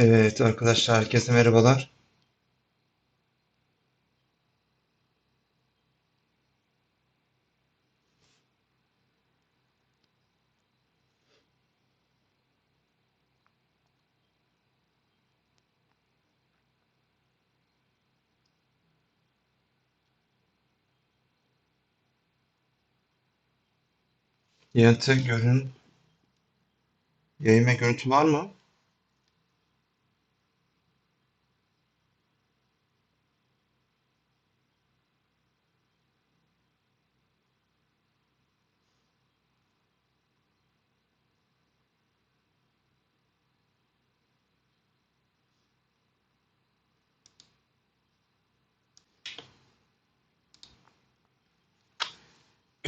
Evet arkadaşlar herkese merhabalar. Yanıtı görün. Yayın ve görüntü var mı?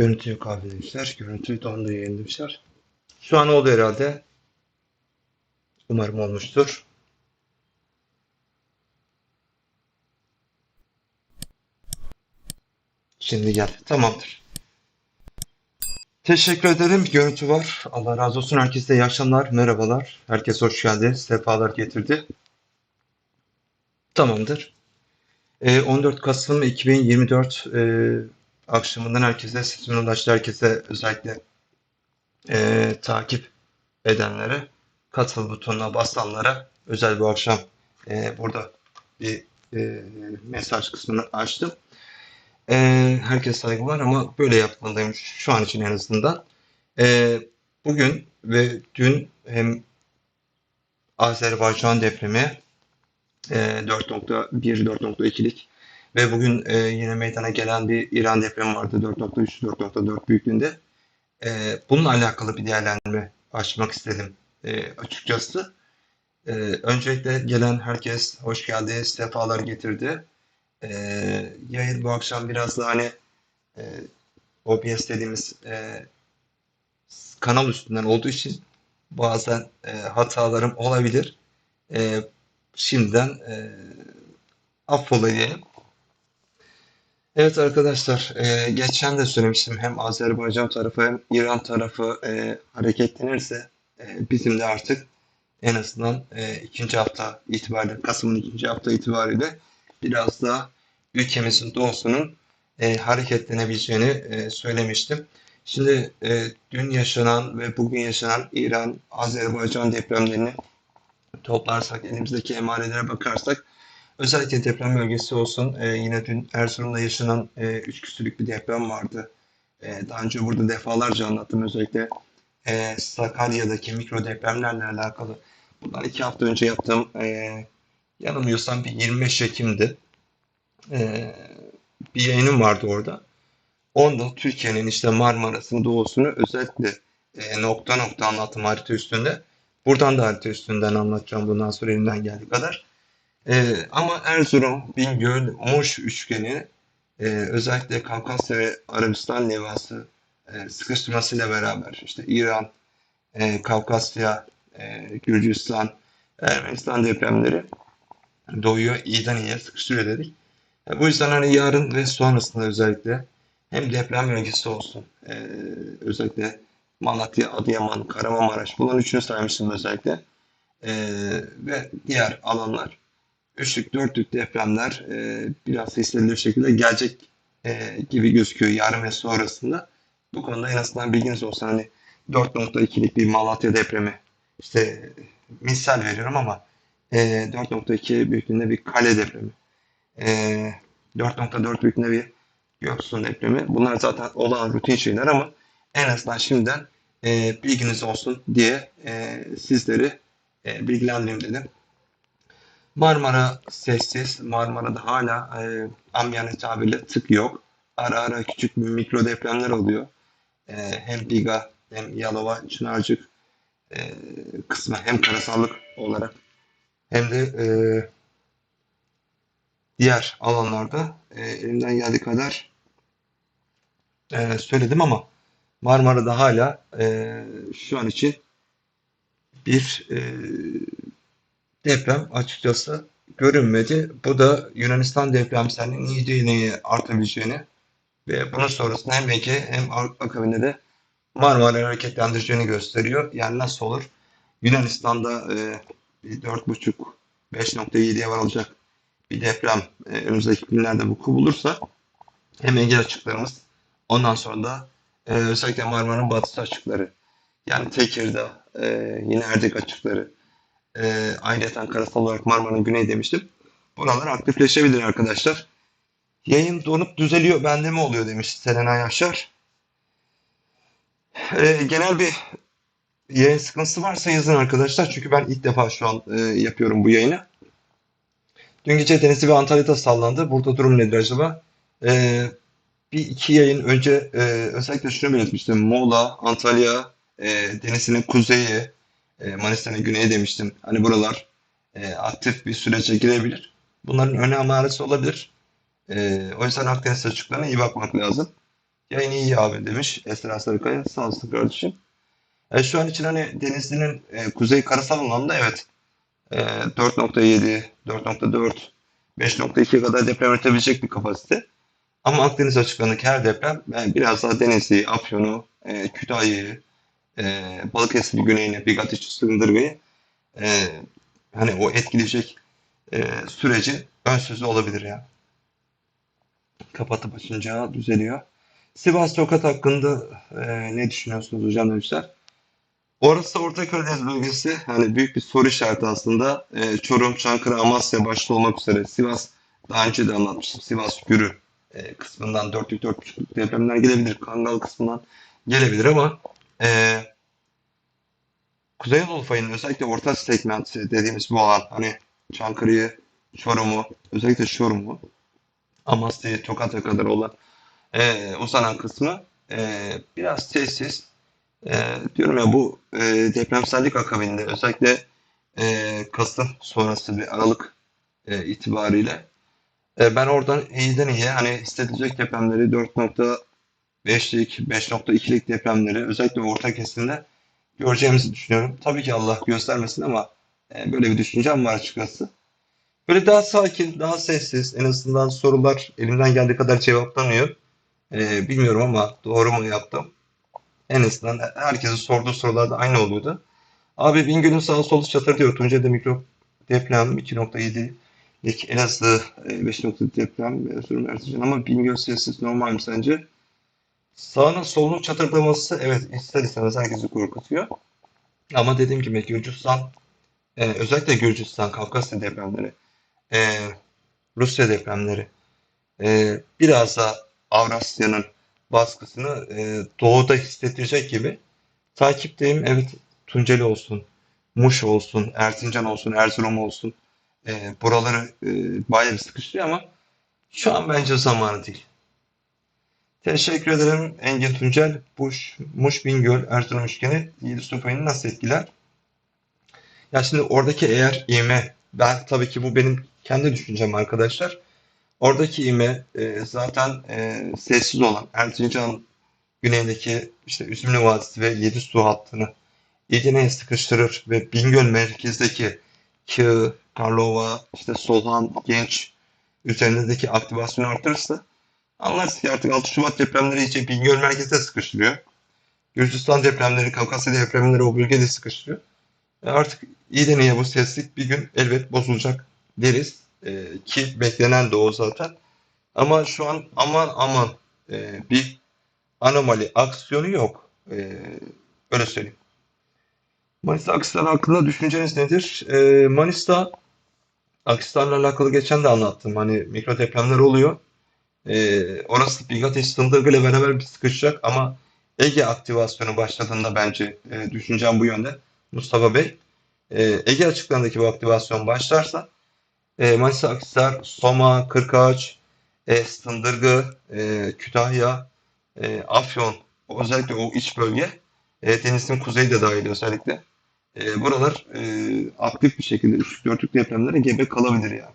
Görüntü yok abi demişler. Görüntü dondu. Şu an oldu herhalde. Umarım olmuştur. Şimdi gel. Tamamdır. Teşekkür ederim. Görüntü var. Allah razı olsun. Herkese iyi akşamlar. Merhabalar. Herkes hoş geldi. Sefalar getirdi. Tamamdır. Ee, 14 Kasım 2024 e, akşamından herkese, sesimin ulaştığı herkese özellikle e, takip edenlere, katıl butonuna basanlara özel bu akşam e, burada bir e, mesaj kısmını açtım. E, herkes saygılar ama böyle yapmalıyım şu an için en azından. E, bugün ve dün hem Azerbaycan depremi e, 4.1-4.2'lik ve bugün e, yine meydana gelen bir İran depremi vardı 4.3-4.4 büyüklüğünde. E, bununla alakalı bir değerlendirme açmak istedim e, açıkçası. E, öncelikle gelen herkes hoş geldi, sefalar getirdi. E, yayın bu akşam biraz da hani e, OBS dediğimiz e, kanal üstünden olduğu için bazen e, hatalarım olabilir. E, şimdiden e, affola diyelim. Evet arkadaşlar, e, geçen de söylemiştim hem Azerbaycan tarafı hem İran tarafı e, hareketlenirse e, bizim de artık en azından e, ikinci hafta itibariyle, Kasım'ın ikinci hafta itibariyle biraz daha ülkemizin doğusunun e, hareketlenebileceğini e, söylemiştim. Şimdi e, dün yaşanan ve bugün yaşanan İran-Azerbaycan depremlerini toplarsak, elimizdeki emarelere bakarsak özellikle deprem bölgesi olsun. E, yine dün Erzurum'da yaşanan e, üç küsürlük bir deprem vardı. E, daha önce burada defalarca anlattım özellikle e, Sakarya'daki mikro depremlerle alakalı. Bundan iki hafta önce yaptığım e, yanılmıyorsam bir 25 Ekim'di. E, bir yayınım vardı orada. Onda Türkiye'nin işte Marmara'sını doğusunu özellikle e, nokta nokta anlattım harita üstünde. Buradan da harita üstünden anlatacağım bundan sonra elimden geldiği kadar. E, ama Erzurum, Bingöl, Muş üçgeni e, özellikle Kafkasya ve Arabistan levhası e, sıkıştırmasıyla beraber işte İran, e, Kafkasya, e, Gürcistan, Ermenistan depremleri doğuyor iyiden iyiye sıkıştırıyor dedik. E, bu yüzden hani yarın ve sonrasında özellikle hem deprem bölgesi olsun e, özellikle Malatya, Adıyaman, Kahramanmaraş bunların üçünü saymıştım özellikle e, ve diğer alanlar üçlük dörtlük depremler e, biraz hissedilir şekilde gelecek e, gibi gözüküyor yarın ve sonrasında. Bu konuda en azından bilginiz olsun hani 4.2'lik bir Malatya depremi işte misal veriyorum ama e, 4.2 büyüklüğünde bir kale depremi e, 4.4 büyüklüğünde bir Göksun depremi bunlar zaten olan rutin şeyler ama en azından şimdiden e, bilginiz olsun diye e, sizleri e, bilgilendireyim dedim. Marmara sessiz. Marmara'da hala e, amiyane tabirle tık yok. Ara ara küçük mikro depremler oluyor. E, hem Biga hem Yalova, Çınarcık e, kısmı hem karasallık olarak hem de e, diğer alanlarda e, elimden geldiği kadar e, söyledim ama Marmara'da hala e, şu an için bir e, deprem açıkçası görünmedi. Bu da Yunanistan depremselliğinin iyice yine artabileceğini ve bunun sonrasında hem Ege hem akabinde de Marmara'yı hareketlendireceğini gösteriyor. Yani nasıl olur? Yunanistan'da e, bir 4.5 5.7'ye varılacak bir deprem e, önümüzdeki günlerde vuku bulursa hem Ege açıklarımız ondan sonra da e, özellikle Marmara'nın batısı açıkları yani Tekirdağ, e, yine Erdek açıkları e, ayrıca karasal olarak Marmara'nın güneyi demiştim. Buralar aktifleşebilir arkadaşlar. Yayın donup düzeliyor. Bende mi oluyor demiş Selena Yaşar. E, genel bir yayın sıkıntısı varsa yazın arkadaşlar. Çünkü ben ilk defa şu an e, yapıyorum bu yayını. Dün gece Denizli ve Antalya'da sallandı. Burada durum nedir acaba? E, bir iki yayın önce e, özellikle şunu belirtmiştim. Muğla, Antalya, e, Denizli'nin kuzeyi, e, Manisa'nın güneyi demiştim. Hani buralar e, aktif bir sürece girebilir. Bunların öne amaresi olabilir. E, o yüzden Akdeniz açıklarına iyi bakmak lazım. Yayın iyi abi demiş Esra Sarıkaya. Sağ olsun kardeşim. E, şu an için hani Denizli'nin e, kuzey karasal alanda evet e, 4.7, 4.4, 5.2 kadar deprem üretebilecek bir kapasite. Ama Akdeniz açıklarındaki her deprem e, biraz daha Denizli, Afyon'u, e, Kütahya'yı, e, Balıkesir güneyine, Bigatiş, Sındırga'yı e, hani o etkileyecek e, süreci ön sözü olabilir ya. Kapatıp açınca düzeliyor. Sivas Tokat hakkında e, ne düşünüyorsunuz hocam demişler. Orası Orta Karadeniz bölgesi. Hani büyük bir soru işareti aslında. E, Çorum, Çankırı, Amasya başta olmak üzere. Sivas daha önce de anlatmıştım. Sivas Gürü e, kısmından 4'lük 4.5'lük depremler gelebilir. Kangal kısmından gelebilir ama e, Kuzey Anadolu fayının özellikle orta segment dediğimiz bu alan hani Çankırı'yı, Çorum'u, özellikle Çorum'u, Amasya'yı, Tokat'a kadar olan e, uzanan kısmı e, biraz sessiz. E, diyorum ya bu e, depremsellik akabinde özellikle e, Kasım sonrası bir Aralık e, itibariyle e, ben oradan iyiden iyiye hani hissedilecek depremleri 4.5'lik, 5.2'lik depremleri özellikle orta kesimde göreceğimizi düşünüyorum. Tabii ki Allah göstermesin ama e, böyle bir düşüncem var açıkçası. Böyle daha sakin, daha sessiz, en azından sorular elimden geldiği kadar cevaplanıyor. E, bilmiyorum ama doğru mu yaptım? En azından herkesin sorduğu sorular da aynı oluyordu. Abi Bingöl'ün sağ solu çatır diyor. Tuncay'da mikro deprem 2.7'lik Elazığ 5 nokta deprem Erzurum Erzincan ama Bingöl sessiz normal mi sence? Sağının solunun çatırdaması evet ister istemez herkesi korkutuyor. Ama dediğim gibi Gürcistan e, özellikle Gürcistan, Kafkasya depremleri, e, Rusya depremleri e, biraz da Avrasya'nın baskısını e, doğuda hissettirecek gibi takipteyim. Evet Tunceli olsun, Muş olsun, Erzincan olsun, Erzurum olsun. E, buraları e, bayağı bir sıkıştırıyor ama şu an bence zamanı değil. Teşekkür ederim Engin Tuncel. Buş, Muş Bingöl Erzurum üçgeni 7 stopayını nasıl etkiler? Ya şimdi oradaki eğer ivme, ben tabii ki bu benim kendi düşüncem arkadaşlar. Oradaki ivme e, zaten e, sessiz olan Erzincan güneyindeki işte Üzümlü Vadisi ve Yedi Su hattını İğne'ye sıkıştırır ve Bingöl merkezdeki Kığ, Karlova, işte Solhan, Genç üzerindeki aktivasyonu artırırsa Anlarsın ki artık 6 Şubat depremleri iyice Bingöl merkezde sıkıştırıyor. Gürcistan depremleri, Kafkasya depremleri o bölgede sıkıştırıyor. E artık iyiden iyiye bu seslik bir gün elbet bozulacak deriz. E, ki beklenen de o zaten. Ama şu an aman aman e, bir anomali aksiyonu yok. E, öyle söyleyeyim. Manisa Akisar hakkında düşünceniz nedir? E, Manisa Akisar'la alakalı geçen de anlattım. Hani mikro depremler oluyor. E, orası Bigateş Sındırgı ile beraber bir sıkışacak ama Ege aktivasyonu başladığında bence e, düşüncem bu yönde. Mustafa Bey. E, Ege açıklarındaki bu aktivasyon başlarsa e, Manisa, Akhisar, Soma, Kırkağaç, e, Sındırgı, e, Kütahya, e, Afyon özellikle o iç bölge e, denizin kuzeyi de dahil özellikle. E, buralar e, aktif bir şekilde 3-4'lük depremlere gebe kalabilir yani.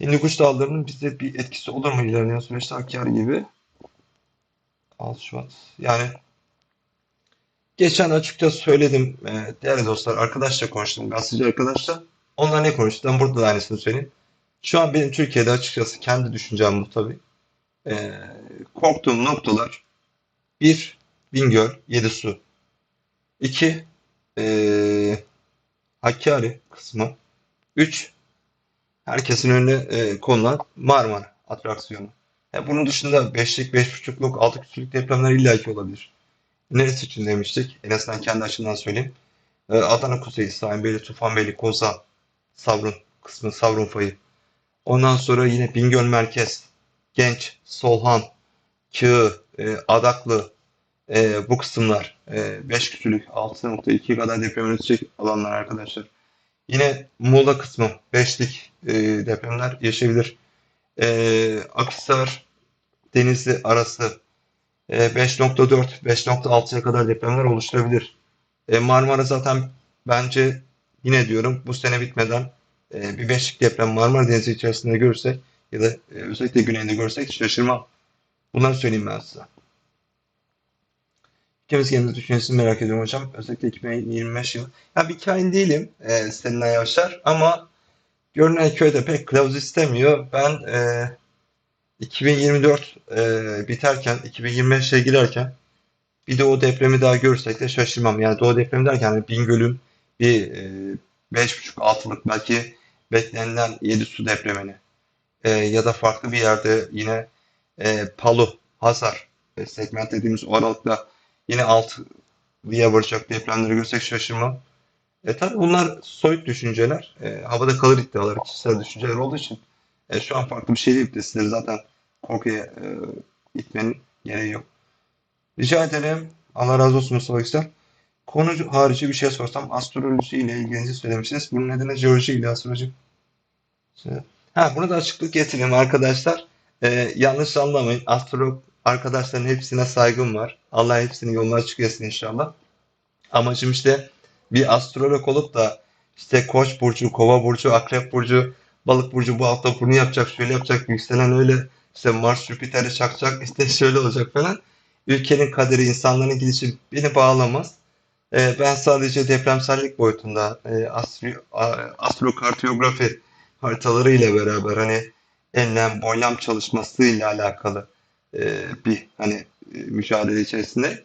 Hindukuş dağlarının bize bir etkisi olur mu ilerleyen süreçte Hakkari gibi? 6 Şubat. Yani geçen açıkça söyledim e, değerli dostlar arkadaşla konuştum gazeteci arkadaşla. Onlar ne konuştu? Ben burada da aynısını söyleyeyim. Şu an benim Türkiye'de açıkçası kendi düşüncem bu tabii. E, korktuğum noktalar bir Bingöl, Yedisu. İki e, Hakkari kısmı. 3. Herkesin önüne e, konulan Marmara atraksiyonu. E, bunun dışında 5'lik, 5.5'luk, 6 küsürlük depremler illaki olabilir. Neresi için demiştik? En azından kendi açımdan söyleyeyim. E, Adana Kuzeyi, Saimbeyli, Tufanbeyli, Kozan, Savrun kısmı, Savrun fayı. Ondan sonra yine Bingöl Merkez, Genç, Solhan, Kığı, e, Adaklı, e, bu kısımlar e, 5 küsürlük 6.2 kadar deprem üretecek alanlar arkadaşlar. Yine Muğla kısmı 5'lik e, depremler yaşayabilir. E, Akhisar, Denizli arası e, 5.4, 5.6'ya kadar depremler oluşturabilir. E, Marmara zaten bence yine diyorum bu sene bitmeden e, bir beşlik deprem Marmara Denizi içerisinde görürsek ya da e, özellikle güneyinde görsek şaşırmam. Bunları söyleyeyim ben size. İkimiz kendi düşüncesini merak ediyorum hocam. Özellikle 2025 yılı. Ya bir kain değilim e, Selina Yaşar ama görünen köyde pek kılavuz istemiyor. Ben e, 2024 e, biterken 2025'e girerken bir de o depremi daha görürsek de şaşırmam. Yani Doğu depremi derken hani Bingöl'ün bir e, 5.5-6'lık belki beklenilen 7 su depremini e, ya da farklı bir yerde yine e, Palu, Hasar e, segment dediğimiz o aralıkta yine 6'ya varacak depremleri görsek şaşırmam. E tabi bunlar soyut düşünceler. E, havada kalır iddialar, kişisel düşünceler olduğu için e, şu an farklı bir şey değil de sizleri zaten korkuya e, itmenin gereği yok. Rica ederim. Allah razı olsun Mustafa Yüksel. Konu harici bir şey sorsam astroloji ile ilginizi söylemişsiniz. Bunun nedeni jeoloji ile astroloji. Ha, bunu da açıklık getireyim arkadaşlar. Ee, yanlış anlamayın. Astrolog arkadaşların hepsine saygım var. Allah hepsini yoluna açık etsin inşallah. Amacım işte bir astrolog olup da işte Koç burcu, Kova burcu, Akrep burcu, Balık burcu bu hafta bunu yapacak, şöyle yapacak, yükselen öyle işte Mars Jüpiter'i çakacak, işte şöyle olacak falan. Ülkenin kaderi, insanların gidişi beni bağlamaz. Ee, ben sadece depremsellik boyutunda e, astro, astrokartiyografi haritaları ile beraber hani enlem, boylam çalışması ile alakalı e, bir hani e, mücadele içerisinde.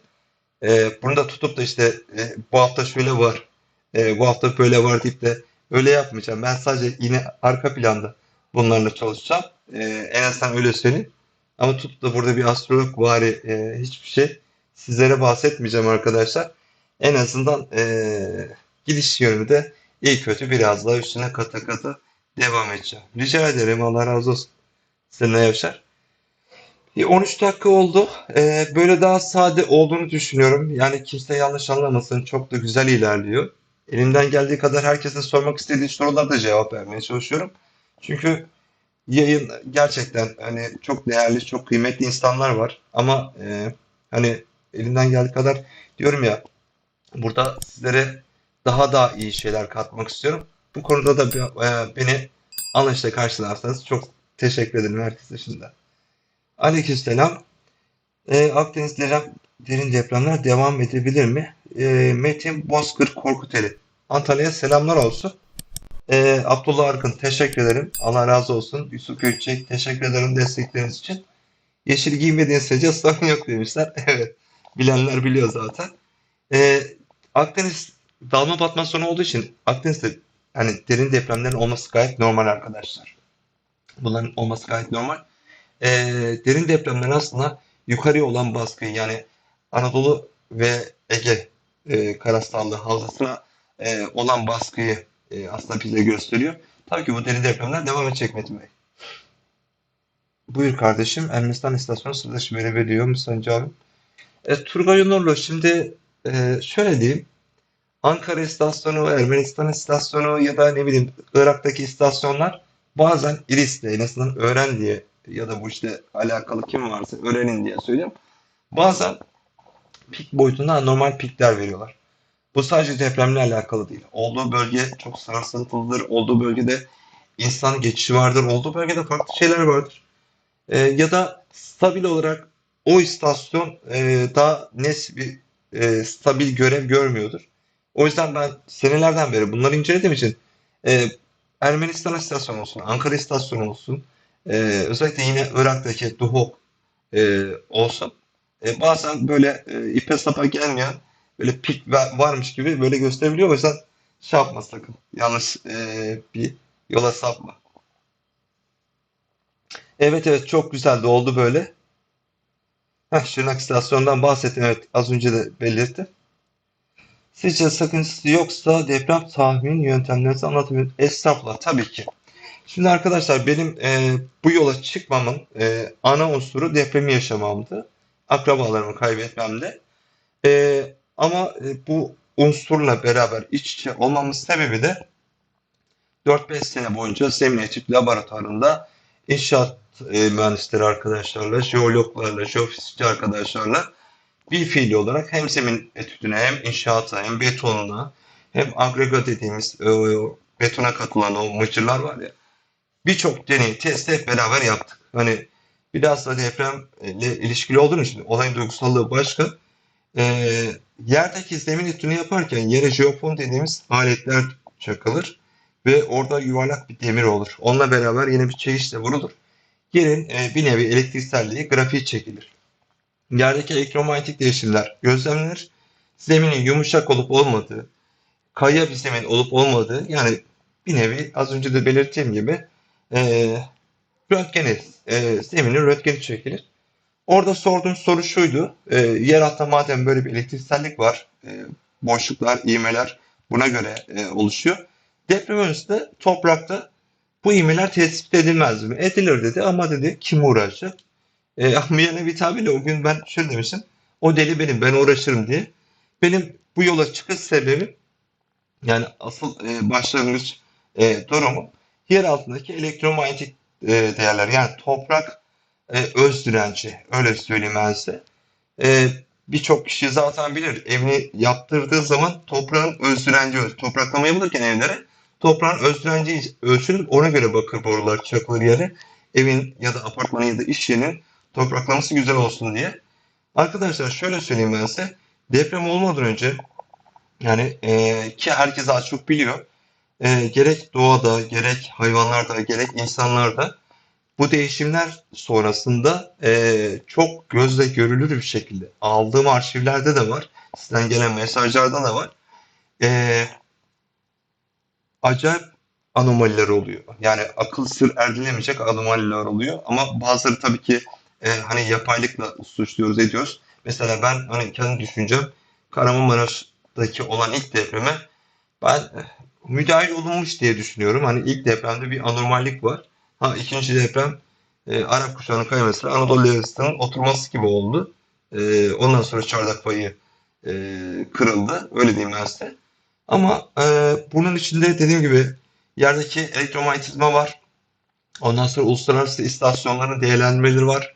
E, bunu da tutup da işte e, bu hafta şöyle var, e, bu hafta böyle var deyip de öyle yapmayacağım. Ben sadece yine arka planda bunlarla çalışacağım. E, en azından öyle söyleyeyim. Ama tutup da burada bir astrolog vari e, hiçbir şey sizlere bahsetmeyeceğim arkadaşlar. En azından e, gidiş yönümü de iyi kötü biraz daha üstüne kata kata devam edeceğim. Rica ederim. Allah razı olsun. Seninle Yaşar. 13 dakika oldu. Ee, böyle daha sade olduğunu düşünüyorum. Yani kimse yanlış anlamasın. Çok da güzel ilerliyor. Elimden geldiği kadar herkesin sormak istediği sorulara da cevap vermeye çalışıyorum. Çünkü yayın gerçekten hani çok değerli, çok kıymetli insanlar var. Ama e, hani elimden geldiği kadar diyorum ya burada sizlere daha da iyi şeyler katmak istiyorum. Bu konuda da e, beni anlayışla karşılarsanız çok teşekkür ederim herkese şimdiden. Aleykümselam. E, Akdeniz deprem, derin depremler devam edebilir mi? E, Metin Bozkır Korkuteli. Antalya'ya selamlar olsun. E, Abdullah Arkın teşekkür ederim. Allah razı olsun. Yusuf Gökçek teşekkür ederim destekleriniz için. Yeşil giymediğin sürece sorun yok demişler. evet. Bilenler biliyor zaten. E, Akdeniz dalma batma sonu olduğu için Akdeniz'de hani derin depremlerin olması gayet normal arkadaşlar. Bunların olması gayet normal. E, derin depremler aslında yukarıya olan baskıyı yani Anadolu ve Ege e, karasallı havzasına e, olan baskıyı e, aslında bize gösteriyor. Tabii ki bu derin depremler devam edecek Metin Bey. Buyur kardeşim. Ermenistan istasyonu sırdaşı veriyor musun canım? E, Turgay Onurlu şimdi e, şöyle diyeyim. Ankara istasyonu, Ermenistan istasyonu ya da ne bileyim Irak'taki istasyonlar bazen İris'te en azından öğren diye ya da bu işte alakalı kim varsa öğrenin diye söyleyeyim. Bazen pik boyutunda normal pikler veriyorlar. Bu sadece depremle alakalı değil. Olduğu bölge çok sarsıntılıdır. Olduğu bölgede insan geçişi vardır. Olduğu bölgede farklı şeyler vardır. E, ya da stabil olarak o istasyon e, daha net bir e, stabil görev görmüyordur. O yüzden ben senelerden beri bunları incelediğim için e, Ermenistan istasyonu olsun, Ankara istasyonu olsun, e, özellikle yine Irak'taki Duhok e, olsun. E, bazen böyle e, ipe sapa gelmeyen böyle pik varmış gibi böyle gösterebiliyor. O yüzden şey yapma sakın. Yanlış e, bir yola sapma. Evet evet çok güzeldi oldu böyle. Heh, Şırnak istasyonundan bahsettim. Evet az önce de belirttim. Sizce sakıncası yoksa deprem tahmin yöntemlerinizi anlatabilir Estağfurullah tabii ki. Şimdi arkadaşlar benim e, bu yola çıkmamın e, ana unsuru depremi yaşamamdı. Akrabalarımı kaybetmemde. E, ama e, bu unsurla beraber iç içe olmamın sebebi de 4-5 sene boyunca Zemin Etüt Laboratuvarı'nda inşaat e, mühendisleri arkadaşlarla, jeologlarla, jeofizikçi arkadaşlarla bir fiil olarak hem zemin etüdüne hem inşaata hem betonuna hem agrega dediğimiz e, betona katılan o mıcırlar var ya birçok deney testi hep beraber yaptık. Hani biraz da depremle ilişkili olduğunu için olayın duygusallığı başka. E, yerdeki zemin etüdünü yaparken yere jeofon dediğimiz aletler çakılır ve orada yuvarlak bir demir olur. Onunla beraber yine bir çekiçle vurulur. Yerin e, bir nevi elektrikselliği grafiği çekilir. Yerdeki elektromanyetik değişimler gözlemlenir. Zeminin yumuşak olup olmadığı, kaya bir zemin olup olmadığı yani bir nevi az önce de belirttiğim gibi e, röntgeni, e, zeminin röntgeni çekilir. Orada sorduğum soru şuydu. E, yer altında madem böyle bir elektriksellik var, e, boşluklar, iğmeler buna göre e, oluşuyor. Deprem öncesinde toprakta bu iğmeler tespit edilmez mi? Edilir dedi ama dedi kim uğraşacak? E, amiyane bir tabirle o gün ben şöyle demiştim. O deli benim ben uğraşırım diye. Benim bu yola çıkış sebebim yani asıl e, başlangıç e, durumu yer altındaki elektromanyetik e, değerler yani toprak e, öz direnci öyle söyleyeyim ben size. E, Birçok kişi zaten bilir evini yaptırdığı zaman toprağın öz direnci ölçülür. Topraklama yapılırken evlere toprağın öz direnci ölçülür ona göre bakır borular çakılır yere evin ya da apartmanın ya da iş yerinin topraklaması güzel olsun diye. Arkadaşlar şöyle söyleyeyim ben size. Deprem olmadan önce yani e, ki herkes az çok biliyor. E, gerek doğada, gerek hayvanlarda, gerek insanlarda bu değişimler sonrasında e, çok gözle görülür bir şekilde aldığım arşivlerde de var. Sizden gelen mesajlarda da var. E, acayip anomaliler oluyor. Yani akıl sır erdilemeyecek anomaliler oluyor. Ama bazıları tabii ki e, hani yapaylıkla suçluyoruz ediyoruz. Mesela ben hani kendi düşüncem Kahramanmaraş'taki olan ilk depreme ben müdahil olunmuş diye düşünüyorum. Hani ilk depremde bir anormallik var. Ha ikinci deprem e, Arap kuşağının kayması Anadolu Yarısı'nın oturması gibi oldu. E, ondan sonra çardak payı e, kırıldı. Öyle diyeyim ben size. Ama e, bunun içinde dediğim gibi yerdeki elektromanyetizma var. Ondan sonra uluslararası istasyonların değerlendirmeleri var.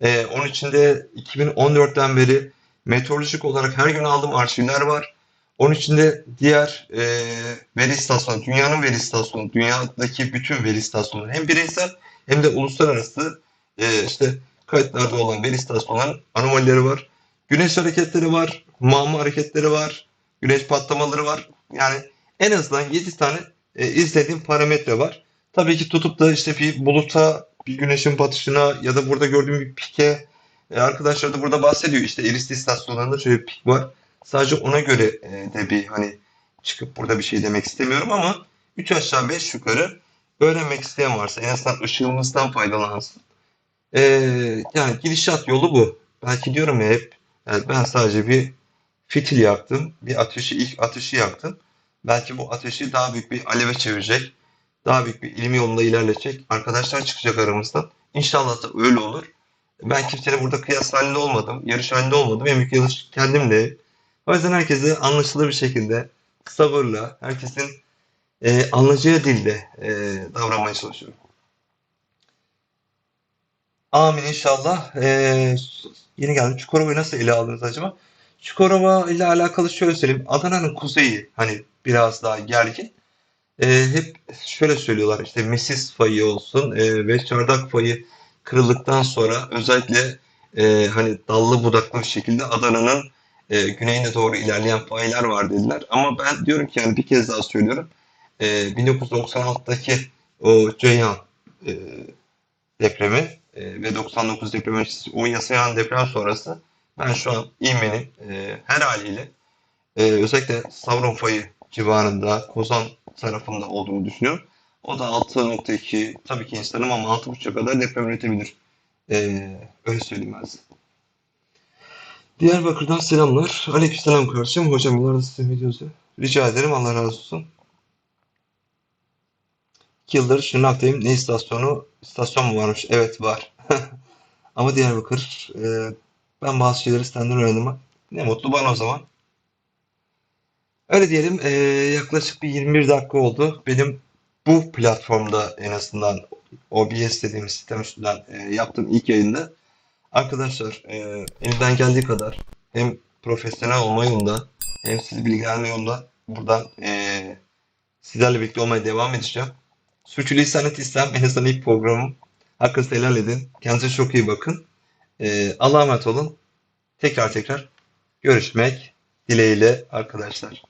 Ee, onun içinde 2014'ten beri meteorolojik olarak her gün aldığım arşivler var. Onun içinde diğer e, veri istasyonu, dünyanın veri istasyonu, dünyadaki bütün veri istasyonları hem bireysel hem de uluslararası e, işte kayıtlarda olan veri istasyonlarının anomalileri var. Güneş hareketleri var, mağma hareketleri var, güneş patlamaları var. Yani en azından 7 tane e, izlediğim parametre var. Tabii ki tutup da işte bir buluta, bir güneşin batışına ya da burada gördüğüm bir pike e, arkadaşlar da burada bahsediyor. İşte Eristi istasyonlarında şöyle bir pik var. Sadece ona göre e, de bir hani çıkıp burada bir şey demek istemiyorum ama 3 aşağı 5 yukarı öğrenmek isteyen varsa en azından ışığımızdan faydalansın. E, yani gidişat yolu bu. Belki diyorum ya hep yani ben sadece bir fitil yaktım. Bir ateşi ilk ateşi yaktım. Belki bu ateşi daha büyük bir aleve çevirecek daha büyük bir ilim yolunda ilerleyecek arkadaşlar çıkacak aramızdan. İnşallah da öyle olur. Ben kimseyle burada kıyas halinde olmadım, yarış halinde olmadım. En büyük yarış kendimle. O yüzden herkese anlaşılır bir şekilde, sabırla, herkesin e, anlayacağı dilde e, davranmaya çalışıyorum. Amin inşallah. E, yeni geldim. Çukurova'yı nasıl ele aldınız acaba? Çukurova ile alakalı şöyle söyleyeyim. Adana'nın kuzeyi hani biraz daha gergin e, hep şöyle söylüyorlar işte mesis fayı olsun e, ve çardak fayı kırıldıktan sonra özellikle e, hani dallı budaklı bir şekilde Adana'nın e, güneyine doğru ilerleyen faylar var dediler. Ama ben diyorum ki yani bir kez daha söylüyorum. E, 1996'daki o Ceyhan e, depremi e, ve 99 depremi o yasayan deprem sonrası ben şu an İğme'nin e, her haliyle e, özellikle Savron fayı civarında Kozan tarafında olduğunu düşünüyorum. O da 6.2 tabii ki insanım ama 6.5'a kadar deprem üretebilir. Ee, öyle söyleyeyim ben size. Diyarbakır'dan selamlar. Aleykümselam kardeşim. Hocam yıllardır size videosu. Rica ederim. Allah razı olsun. İki yıldır Şırnak'tayım. Ne istasyonu? İstasyon mu varmış? Evet var. Ama Diyarbakır. e, ben bazı şeyleri senden öğrendim. Ne mutlu bana o zaman. Öyle diyelim. e, yaklaşık bir 21 dakika oldu. Benim bu platformda en azından OBS dediğimiz sistem üstünden e, yaptığım ilk yayında. Arkadaşlar e, elimden geldiği kadar hem profesyonel olma yolunda hem sizi bilgilendirme yolunda buradan e, sizlerle birlikte olmaya devam edeceğim. Sürçülisan ettiysem en azından ilk programım. Hakkınızı helal edin. Kendinize çok iyi bakın. E, Allah'a emanet olun. Tekrar tekrar görüşmek dileğiyle arkadaşlar.